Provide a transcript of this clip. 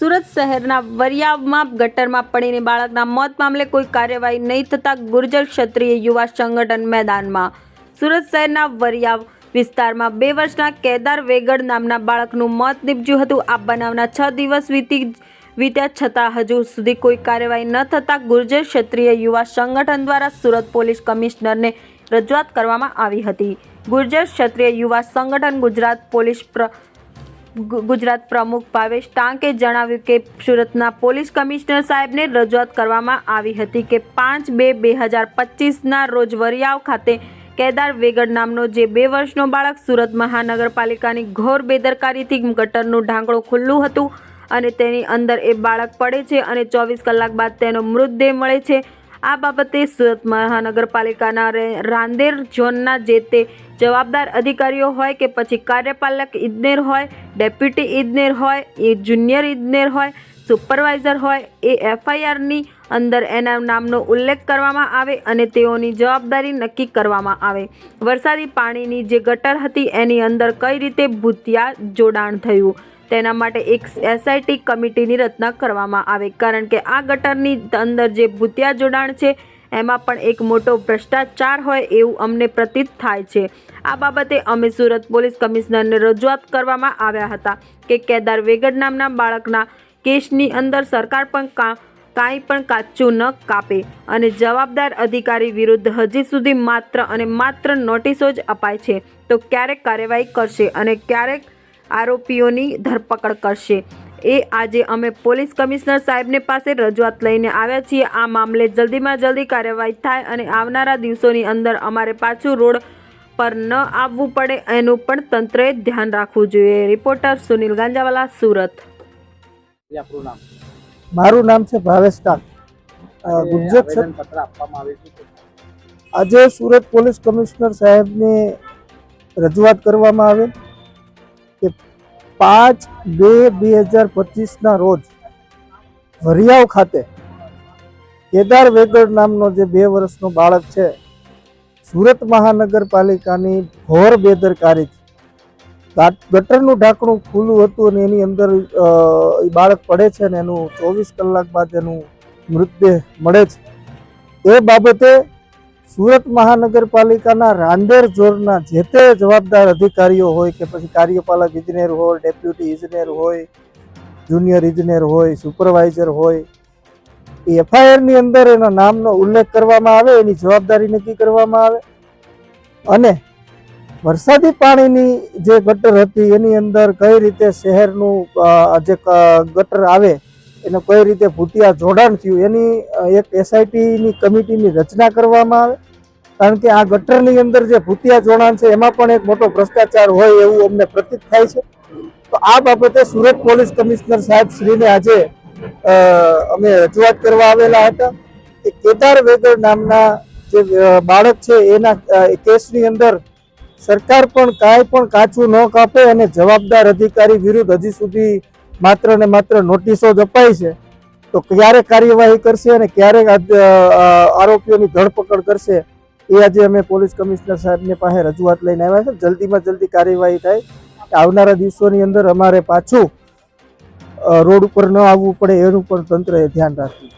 સુરત શહેરના વરિયામાં ગટરમાં પડીને બાળકના મોત મામલે કોઈ કાર્યવાહી નહીં થતાં ગુર્જર ક્ષત્રિય યુવા સંગઠન મેદાનમાં. સુરત શહેરના વરિયાવ વિસ્તારમાં બે વર્ષના કેદાર વેગડ નામના બાળકનું મોત નીપજ્યું હતું. આ બનાવના છ દિવસ વીતી વીત્યા છતાં હજુ સુધી કોઈ કાર્યવાહી ન થતાં ગુર્જર ક્ષત્રિય યુવા સંગઠન દ્વારા સુરત પોલીસ કમિશનરને રજૂઆત કરવામાં આવી હતી. ગુર્જર ક્ષત્રિય યુવા સંગઠન ગુજરાત પોલીસ પ્ર ગુજરાત પ્રમુખ ભાવેશ ટાંકે જણાવ્યું કે સુરતના પોલીસ કમિશનર સાહેબને રજૂઆત કરવામાં આવી હતી કે પાંચ બે બે હજાર પચીસના રોજ વરિયાવ ખાતે કેદાર વેગડ નામનો જે બે વર્ષનો બાળક સુરત મહાનગરપાલિકાની ઘોર બેદરકારીથી ગટરનું ઢાંકણું ખુલ્લું હતું અને તેની અંદર એ બાળક પડે છે અને ચોવીસ કલાક બાદ તેનો મૃતદેહ મળે છે. આ બાબતે સુરત મહાનગરપાલિકાના રાંદેર ઝોનના જે તે જવાબદાર અધિકારીઓ હોય કે પછી કાર્યપાલક ઇજનેર હોય, ડેપ્યુટી ઇજનેર હોય, એ જુનિયર ઇજનેર હોય, સુપરવાઇઝર હોય, એ એફઆઈઆરની અંદર એના નામનો ઉલ્લેખ કરવામાં આવે અને તેઓની જવાબદારી નક્કી કરવામાં આવે. વરસાદી પાણીની જે ગટર હતી એની અંદર કઈ રીતે ભૂતિયા જોડાણ થયું? તેના માટે એક એસઆઈટી કમિટીની રચના કરવામાં આવે. કારણ કે આ ગટરની અંદર જે ભૂતિયા જોડાણ છે, એમાં પણ એક મોટો ભ્રષ્ટાચાર હોય એવું અમને પ્રતીત થાય છે. આ બાબતે અમે સુરત પોલીસ કમિશનરને રજૂઆત કરવામાં આવ્યા હતા કે કેદાર વેગડ નામના બાળકના કેસની અંદર સરકાર પણ કા, કાંઈ પણ કાચું ન કાપે અને જવાબદાર અધિકારી વિરુદ્ધ હજી સુધી માત્ર અને માત્ર નોટિસો જ અપાય છે. તો ક્યારેક કાર્યવાહી કરશે અને ક્યારેક આરોપીઓની ધરપકડ કરશે. એ આજે અમે પોલીસ કમિશનર સાહેબને પાસે રજૂઆત લઈને આવ્યા છીએ. આ મામલે જલ્દીમાં જલ્દી કાર્યવાહી થાય અને આવનારા દિવસોની અંદર અમારે પાછું રોડ પર ન આવવું પડે એનું પણ તંત્રએ ધ્યાન રાખવું જોઈએ. રિપોર્ટર સુનિલ ગાંજાવાલા સુરત. મારું નામ છે ભાવેશ આજે સુરત પોલીસ કમિશનર સાહેબને રજૂઆત કરવામાં આવે કે પાંચ બે બે હજાર પચીસના રોજ વરિયાવ ખાતે કેદાર વેગડ નામનો જે બે વર્ષનો બાળક છે, સુરત મહાનગરપાલિકાની ઘોર બેદરકારી ગાટ- ગટરનું ઢાંકણું ખુલ્લું હતું અને એની અંદર એ બાળક પડે છે અને એનું ચોવીસ કલાક બાદ એનું મૃતદેહ મળે છે. એ બાબતે સુરત મહાનગરપાલિકાના રાંદેર ઝોનના જે તે જવાબદાર અધિકારીઓ હોય કે પછી કાર્યપાલક ઇજનેર હોય, ડેપ્યુટી ઇજનેર હોય, જુનિયર ઇજનેર હોય, સુપરવાઇઝર હોય, એ એફઆઈઆરની અંદર એના નામનો ઉલ્લેખ કરવામાં આવે, એની જવાબદારી નક્કી કરવામાં આવે. અને વરસાદી પાણીની જે ગટર હતી, એની અંદર કઈ રીતે શહેરનું જે ગટર આવે એને કઈ રીતે ભૂતિયા જોડાણ થયું, એની એક એસઆઈટીની કમિટીની રચના કરવામાં આવે. કારણ કે આ ગટરની અંદર જે ભૂતિયા જોડાણ છે, એમાં પણ એક મોટો ભ્રષ્ટાચાર હોય એવું અમને પ્રતીત થાય છે. તો આ બાબતે સુરત પોલીસ કમિશનર સાહેબ શ્રીને આજે અમે રજૂઆત કરવા આવેલા હતા. કે કેદાર વેગર નામના જે બાળક છે, એના કેસની અંદર સરકાર પણ કાંઈ પણ કાચું ન કાપે અને જવાબદાર અધિકારી વિરુદ્ધ હજી સુધી માત્ર ને માત્ર નોટિસો જ અપાય છે, તો ક્યારે કાર્યવાહી કરશે અને ક્યારે આરોપીઓની ધરપકડ કરશે, એ આજે અમે પોલીસ કમિશનર સાહેબને પાસે રજૂઆત લઈને આવ્યા છે જલ્દીમાં જલ્દી કાર્યવાહી થાય. આવનારા દિવસોની અંદર અમારે પાછું રોડ ઉપર ન આવવું પડે એનું પણ તંત્રએ ધ્યાન રાખવું.